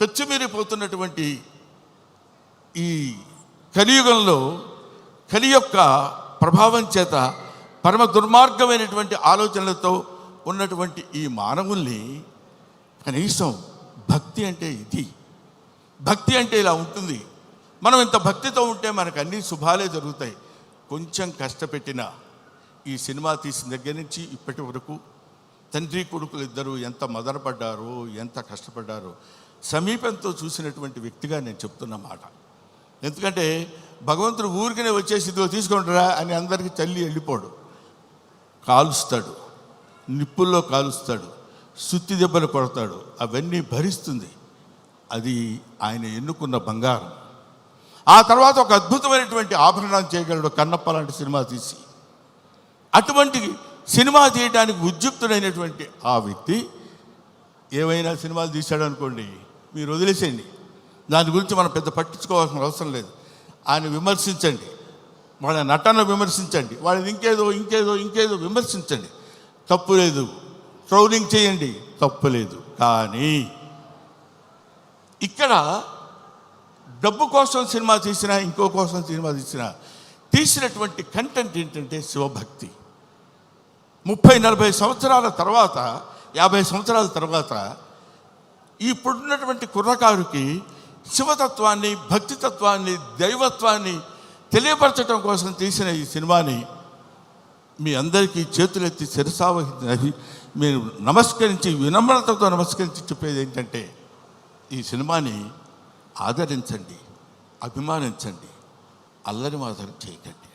పెచ్చుమీరిపోతున్నటువంటి ఈ కలియుగంలో కలి యొక్క ప్రభావం చేత పరమ దుర్మార్గమైనటువంటి ఆలోచనలతో ఉన్నటువంటి ఈ మానవుల్ని కనీసం భక్తి అంటే ఇది. భక్తి అంటే ఇలా ఉంటుంది. మనం ఇంత భక్తితో ఉంటే మనకు అన్ని శుభాలే జరుగుతాయి. కొంచెం కష్టపెట్టిన ఈ సినిమా తీసిన దగ్గర నుంచి ఇప్పటి వరకు తండ్రి కొడుకులు ఇద్దరు ఎంత మదనపడ్డారో ఎంత కష్టపడ్డారో సమీపంతో చూసినటువంటి వ్యక్తిగా నేను చెప్తున్న మాట. ఎందుకంటే భగవంతుడు ఊరికనే వచ్చేసి ఇదిగో తీసుకుంటారా అని అందరికీ తల్లి వెళ్ళిపోడు. కాలుస్తాడు. నిప్పుల్లో కాలుస్తాడు. సుత్తి దెబ్బలు కొడతాడు. అవన్నీ భరిస్తుంది. అది ఆయన ఎన్నుకున్న బంగారం. ఆ తర్వాత ఒక అద్భుతమైనటువంటి ఆభరణాలు చేయగలడు కన్నప్ప లాంటి సినిమా తీసి. అటువంటి సినిమా తీయడానికి ఉద్యుక్తుడైనటువంటి ఆ వ్యక్తి ఏవైనా సినిమాలు తీశాడు అనుకోండి మీరు వదిలేసేయండి. దాని గురించి మనం పెద్ద పట్టించుకోవాల్సిన అవసరం లేదు. ఆయన విమర్శించండి. వాళ్ళ నటన విమర్శించండి. వాళ్ళని ఇంకేదో ఇంకేదో ఇంకేదో విమర్శించండి. తప్పు లేదు. ట్రోలింగ్ చేయండి. తప్పు లేదు. కానీ ఇక్కడ డబ్బు కోసం సినిమా తీసినా ఇంకో కోసం సినిమా తీసినా తీసినటువంటి కంటెంట్ ఏంటంటే శివభక్తి. ముప్పై నలభై సంవత్సరాల తర్వాత యాభై సంవత్సరాల తర్వాత ఇప్పుడున్నటువంటి కుర్రకారుకి శివతత్వాన్ని భక్తితత్వాన్ని దైవత్వాన్ని తెలియపరచడం కోసం తీసిన ఈ సినిమాని మీ అందరికీ చేతులెత్తి శిరసావహించి మీరు నమస్కరించి వినమ్రతతో నమస్కరించి చెప్పేది ఏంటంటే ఈ సినిమాని ఆదరించండి అభిమానించండి అల్లరి మాత్రం చేయకండి.